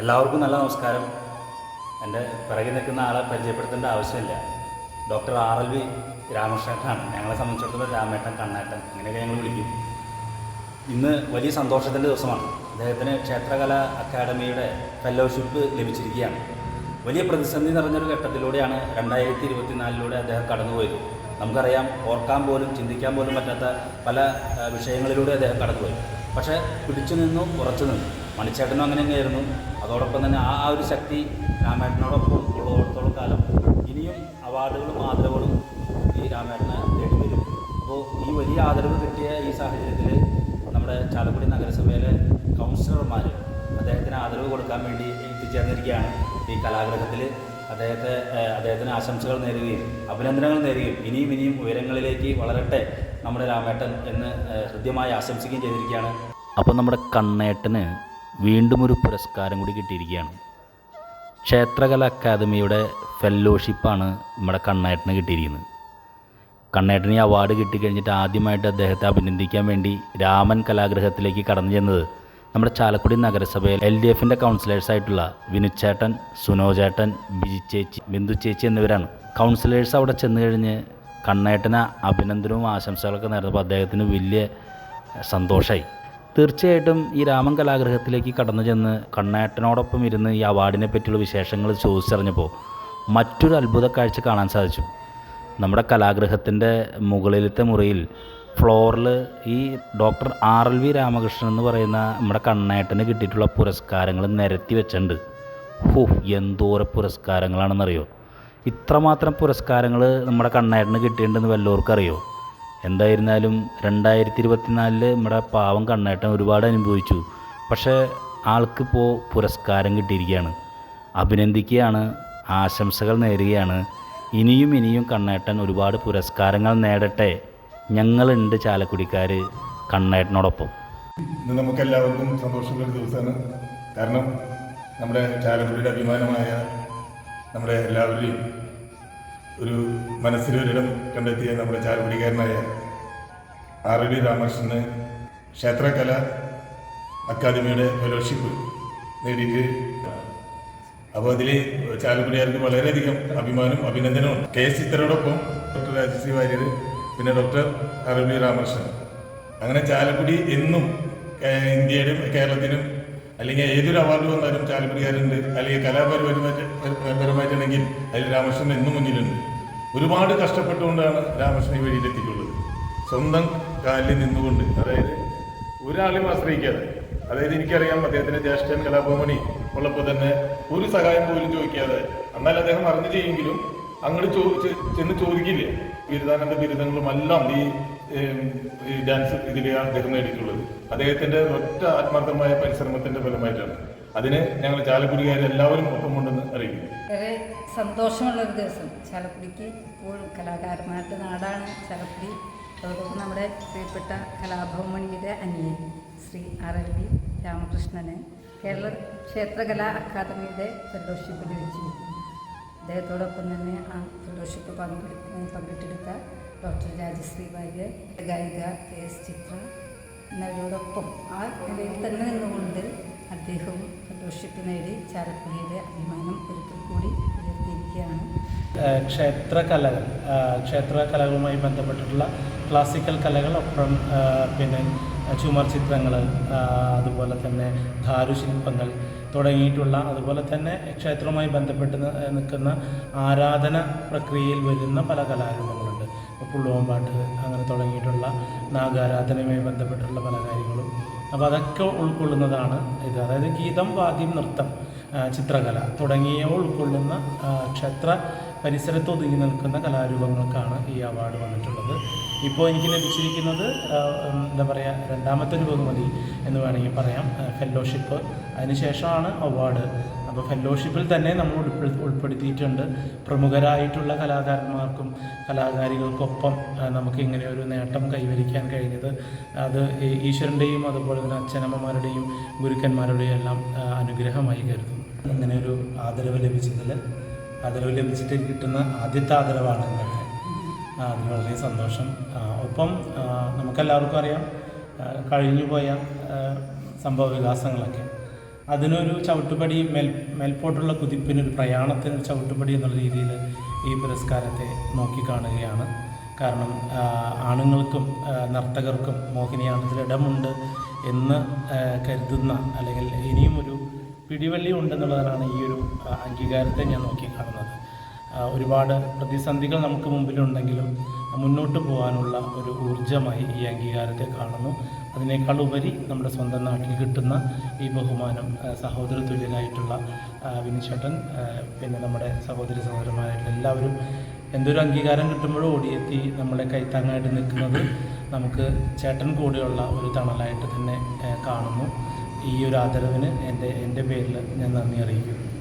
എല്ലാവർക്കും നല്ല നമസ്കാരം. എന്റെ പിറകിൽ നിൽക്കുന്ന ആളെ പരിചയപ്പെടുത്തേണ്ട ആവശ്യമില്ല. ഡോക്ടർ ആർ എൽ വി രാമകൃഷ്ണേട്ടനാണ് ഞങ്ങളെ സംബന്ധിച്ചിടത്തോളം രാമേട്ടൻ കണ്ണേട്ടൻ അങ്ങനെയൊക്കെ ഞങ്ങൾ വിളിക്കും. ഇന്ന് വലിയ സന്തോഷത്തിന്റെ ദിവസമാണ്. അദ്ദേഹത്തിന് ക്ഷേത്രകല അക്കാദമിയുടെ ഫെലോഷിപ്പ് ലഭിച്ചിരിക്കുകയാണ്. വലിയ പ്രതിസന്ധി നിറഞ്ഞൊരു ഘട്ടത്തിലൂടെയാണ് രണ്ടായിരത്തി ഇരുപത്തിനാലിലൂടെ അദ്ദേഹം കടന്നുപോയത്. നമുക്കറിയാം ഓർക്കാൻ പോലും ചിന്തിക്കാൻ പോലും പറ്റാത്ത പല വിഷയങ്ങളിലൂടെ അദ്ദേഹം കടന്നുപോയി. പക്ഷേ പിടിച്ചു നിന്നു ഉറച്ചു നിന്നു. മണിച്ചേട്ടനും അങ്ങനെ തന്നെയായിരുന്നു അതോടൊപ്പം തന്നെ ആ ആ ഒരു ശക്തി രാമേട്ടനോടൊപ്പം ഉള്ളതോടത്തോളം കാലം ഇനിയും അവാർഡുകളും ആദരവുകളും ഈ രാമേട്ടനെ തേടി വരും. അപ്പോൾ ഈ വലിയ ആദരവ് കിട്ടിയ ഈ സാഹചര്യത്തിൽ നമ്മുടെ ചാലക്കുടി നഗരസഭയിലെ കൗൺസിലർമാർ അദ്ദേഹത്തിന് ആദരവ് കൊടുക്കാൻ വേണ്ടി എത്തിച്ചേർന്നിരിക്കുകയാണ് ഈ കലാഗ്രഹത്തിൽ അദ്ദേഹത്തെ അദ്ദേഹത്തിന് ആശംസകൾ നേരുകയും അഭിനന്ദനങ്ങൾ നേരുകയും ഇനിയും ഇനിയും ഉയരങ്ങളിലേക്ക് വളരട്ടെ നമ്മുടെ രാമേട്ടൻ എന്ന് ഹൃദ്യമായി ആശംസിക്കുകയും ചെയ്തിരിക്കുകയാണ്. അപ്പോൾ നമ്മുടെ കണ്ണേട്ടന് വീണ്ടും ഒരു പുരസ്കാരം കൂടി കിട്ടിയിരിക്കുകയാണ്. ക്ഷേത്രകല അക്കാദമിയുടെ ഫെല്ലോഷിപ്പാണ് നമ്മുടെ കണ്ണേട്ടന് കിട്ടിയിരിക്കുന്നത്. കണ്ണേട്ടന് ഈ അവാർഡ് കിട്ടിക്കഴിഞ്ഞിട്ട് ആദ്യമായിട്ട് അദ്ദേഹത്തെ അഭിനന്ദിക്കാൻ വേണ്ടി രാമൻ കലാഗ്രഹത്തിലേക്ക് കടന്നു ചെന്നത് നമ്മുടെ ചാലക്കുടി നഗരസഭയിൽ എൽ ഡി എഫിന്റെ കൗൺസിലേഴ്സായിട്ടുള്ള വിനുച്ചേട്ടൻ സുനോചേട്ടൻ ബിജി ചേച്ചി ബിന്ദു ചേച്ചി എന്നിവരാണ്. കൗൺസിലേഴ്സ് അവിടെ ചെന്ന് കഴിഞ്ഞ് കണ്ണേട്ടന് അഭിനന്ദനവും ആശംസകളൊക്കെ നേർന്നപ്പോൾ അദ്ദേഹത്തിന് വലിയ സന്തോഷമായി. തീർച്ചയായിട്ടും ഈ രാമൻ കലാഗ്രഹത്തിലേക്ക് കടന്നു ചെന്ന് കണ്ണേട്ടനോടൊപ്പം ഇരുന്ന് ഈ അവാർഡിനെ പറ്റിയുള്ള വിശേഷങ്ങൾ ചോദിച്ചറിഞ്ഞപ്പോൾ മറ്റൊരു അത്ഭുത കാഴ്ച കാണാൻ സാധിച്ചു. നമ്മുടെ കലാഗ്രഹത്തിന്റെ മുകളിലത്തെ മുറിയിൽ ഫ്ലോറിൽ ഈ doctor R L V Ramakrishnan എന്ന് പറയുന്ന നമ്മുടെ കണ്ണേട്ടന് കിട്ടിയിട്ടുള്ള പുരസ്കാരങ്ങൾ നിരത്തി വെച്ചിട്ടുണ്ട്. ഹോ എന്തോരം പുരസ്കാരങ്ങളാണെന്നറിയോ? ഇത്രമാത്രം പുരസ്കാരങ്ങൾ നമ്മുടെ കണ്ണേട്ടന് കിട്ടിയിട്ടുണ്ടെന്ന് വല്ലവർക്കും അറിയോ എന്തായിരുന്നാലും രണ്ടായിരത്തി ഇരുപത്തിനാലിൽ നമ്മുടെ പാവം കണ്ണേട്ടൻ ഒരുപാട് അനുഭവിച്ചു. പക്ഷേ ആൾക്കിപ്പോൾ പുരസ്കാരം കിട്ടിയിരിക്കുകയാണ്. അഭിനന്ദിക്കുകയാണ് ആശംസകൾ നേരുകയാണ്. ഇനിയും ഇനിയും കണ്ണേട്ടൻ ഒരുപാട് പുരസ്കാരങ്ങൾ നേടട്ടെ. ഞങ്ങളുണ്ട് ചാലക്കുടിക്കാർ കണ്ണേട്ടനോടൊപ്പം. ഇന്ന് നമുക്കെല്ലാവർക്കും സന്തോഷമുള്ള ഒരു ദിവസമാണ്. കാരണം നമ്മുടെ ചാലക്കുടിയുടെ അഭിമാനമായ നമ്മുടെ എല്ലാവരുടെയും ഒരു മനസ്സിലൊരിടം കണ്ടെത്തിയ നമ്മുടെ ചാലക്കുടിക്കാരനായ ആർ ഡി രാമകൃഷ്ണന് ക്ഷേത്രകല അക്കാദമിയുടെ ഫെലോഷിപ്പ് നേടിയിട്ട് അപ്പോൾ അതിൽ ചാലക്കുടിക്കാർക്ക് വളരെയധികം അഭിമാനവും അഭിനന്ദനവും. കെ. എസ്. ചിത്രയോടൊപ്പം ഡോക്ടർ രാജശ്രീ വാര്യർ പിന്നെ ഡോക്ടർ ആർ ഡി രാമകൃഷ്ണൻ. അങ്ങനെ ചാലക്കുടി എന്നും ഇന്ത്യയിലും കേരളത്തിലും അല്ലെങ്കിൽ ഏതൊരു അവാർഡ് വന്നാലും ചാലക്കുടിക്കാരുണ്ട് അല്ലെങ്കിൽ കലാപരമായിട്ടുണ്ടെങ്കിൽ പരമായിട്ടുണ്ടെങ്കിൽ അതിൽ രാമകൃഷ്ണൻ എന്നും മുന്നിലുണ്ട്. ഒരുപാട് കഷ്ടപ്പെട്ടുകൊണ്ടാണ് രാമകൃഷ്ണൻ ഈ വഴിയിലെത്തിയിട്ടുള്ളത് സ്വന്തം കാലിൽ നിന്നുകൊണ്ട് അതായത് ഒരാളെയും ആശ്രയിക്കാതെ. അതായത് എനിക്കറിയാം അദ്ദേഹത്തിന്റെ ജ്യേഷ്ഠൻ കലാഭവമണി ഉള്ളപ്പോൾ തന്നെ ഒരു സഹായം പോലും ചോദിക്കാതെ. എന്നാൽ അദ്ദേഹം അറിഞ്ഞു ചെയ്യുമെങ്കിലും അങ്ങോട്ട് ചോദിച്ച് ചെന്ന് ചോദിക്കില്ല. ബിരുദാനന്ദ ബിരുദങ്ങളും എല്ലാം ഈ ഡാൻസ് ഇതിൽ അദ്ദേഹം നേടിയിട്ടുള്ളത്. അദ്ദേഹത്തിന്റെ ഒറ്റ ആത്മാർത്ഥമായ പരിശ്രമത്തിന്റെ ഫലമായിട്ടാണ്. അതിന് ഞങ്ങൾ ചാലക്കുടിക്കാർ എല്ലാവരും ഒപ്പമുണ്ടെന്ന് അറിയിക്കുന്നു. സന്തോഷമുള്ള ഒരു ദിവസം. ചാലക്കുടിക്ക് ഇപ്പോഴും കലാകാരന്മാരുടെ നാടാണ് ചാലക്കുടി. അതോടൊപ്പം നമ്മുടെ പ്രിയപ്പെട്ട കലാഭവമണിയുടെ അനിയൻ ശ്രീ ആർ എൽ വി രാമകൃഷ്ണന് കേരള ക്ഷേത്രകലാ അക്കാദമിയുടെ ഫെലോഷിപ്പ് ലഭിച്ചിരിക്കുന്നു അദ്ദേഹത്തോടൊപ്പം തന്നെ ആ ഫെലോഷിപ്പ് പങ്കെടുക്കാൻ പങ്കിട്ടെടുത്ത ഡോക്ടർ രാജശ്രീ വാര്യർ ഗായിക കെ എസ് ചിത്ര എന്നിവരോടൊപ്പം ആ നിലയിൽ തന്നെ നിന്നുകൊണ്ട് അദ്ദേഹവും ഫെലോഷിപ്പ് നേടി ചാലക്കുടിയുടെ അഭിമാനം ഒരിക്കൽ കൂടി ഉയർത്തിയിരിക്കുകയാണ്. ക്ഷേത്രകലകൾ ക്ഷേത്രകലകളുമായി ബന്ധപ്പെട്ടിട്ടുള്ള ക്ലാസിക്കൽ കലകൾ ഒപ്പം പിന്നെ ചുമർ ചിത്രങ്ങൾ അതുപോലെ തന്നെ ധാരുശില്പങ്ങൾ തുടങ്ങിയിട്ടുള്ള അതുപോലെ തന്നെ ക്ഷേത്രവുമായി ബന്ധപ്പെട്ട് നിൽക്കുന്ന ആരാധന പ്രക്രിയയിൽ വരുന്ന പല കലാരൂപങ്ങളുണ്ട് ഇപ്പോൾ പാട്ട് അങ്ങനെ തുടങ്ങിയിട്ടുള്ള നാഗാരാധനയുമായി ബന്ധപ്പെട്ടുള്ള പല കാര്യങ്ങളും. അപ്പോൾ അതൊക്കെ ഉൾക്കൊള്ളുന്നതാണ് ഇത്. അതായത് ഗീതം വാദ്യം നൃത്തം ചിത്രകല തുടങ്ങിയ ഉൾക്കൊള്ളുന്ന ക്ഷേത്ര പരിസരത്ത് ഒതുങ്ങി നിൽക്കുന്ന കലാരൂപങ്ങൾക്കാണ് ഈ അവാർഡ് വന്നിട്ടുള്ളത്. ഇപ്പോൾ എനിക്ക് ലഭിച്ചിരിക്കുന്നത് എന്താ പറയുക രണ്ടാമത്തെ ഒരു ബഹുമതി എന്ന് വേണമെങ്കിൽ പറയാം. ഫെല്ലോഷിപ്പ് അതിനുശേഷമാണ് അവാർഡ് അപ്പോൾ ഫെല്ലോഷിപ്പിൽ തന്നെ നമ്മൾ ഉൾപ്പെടുത്തിയിട്ടുണ്ട്. പ്രമുഖരായിട്ടുള്ള കലാകാരന്മാർക്കും കലാകാരികൾക്കൊപ്പം നമുക്ക് ഇങ്ങനെ ഒരു നേട്ടം കൈവരിക്കാൻ കഴിഞ്ഞത്. അത് ഈശ്വരന്റെയും അതുപോലെ തന്നെ അച്ഛനമ്മമാരുടെയും ഗുരുക്കന്മാരുടെയും എല്ലാം അനുഗ്രഹമായി കരുതുന്നു. അങ്ങനെ ഒരു ആദരവ് ലഭിച്ചതിൽ ആദരവ് ലഭിച്ചിട്ട് കിട്ടുന്ന ആദ്യത്തെ ആദരവാണ് ഇന്നത്തെ അതിന് വളരെ സന്തോഷം. ഒപ്പം നമുക്കെല്ലാവർക്കും അറിയാം കഴിഞ്ഞു പോയ സംഭവ വികാസങ്ങളൊക്കെ. അതിനൊരു ചവിട്ടുപടി മേൽ മേൽപോട്ടുള്ള കുതിപ്പിനൊരു പ്രയാണത്തിനൊരു ചവിട്ടുപടി എന്നുള്ള രീതിയിൽ ഈ പുരസ്കാരത്തെ നോക്കിക്കാണുകയാണ്. കാരണം ആണുങ്ങൾക്കും നർത്തകർക്കും മോഹിനിയാട്ടത്തിൽ ഇടമുണ്ട് എന്ന് കരുതുന്ന അല്ലെങ്കിൽ ഇനിയും ഒരു പിടിവള്ളി ഉണ്ടെന്നുള്ളതാണ് ഈ ഒരു അംഗീകാരത്തെ ഞാൻ നോക്കിക്കാണുന്നത്. ഒരുപാട് പ്രതിസന്ധികൾ നമുക്ക് മുമ്പിലുണ്ടെങ്കിലും മുന്നോട്ട് പോകാനുള്ള ഒരു ഊർജമായി ഈ അംഗീകാരത്തെ കാണുന്നു. അതിനേക്കാൾ ഉപരി നമ്മുടെ സ്വന്തം നാട്ടിൽ കിട്ടുന്ന ഈ ബഹുമാനം സഹോദര തുല്യനായിട്ടുള്ള വിനിച്ചേട്ടൻ പിന്നെ നമ്മുടെ സഹോദരി സഹോദരന്മാരായിട്ടുള്ള എല്ലാവരും എന്തൊരു അംഗീകാരം കിട്ടുമ്പോഴും ഓടിയെത്തി നമ്മളെ കൈത്താങ്ങായിട്ട് നിൽക്കുന്നത് നമുക്ക് ചേട്ടൻ കൂടെയുള്ള ഒരു തണലായിട്ട് തന്നെ കാണുന്നു. ഈ ഒരു ആദരവിന് എന്റെ എന്റെ പേരിൽ ഞാൻ നന്ദി അറിയിക്കുന്നു.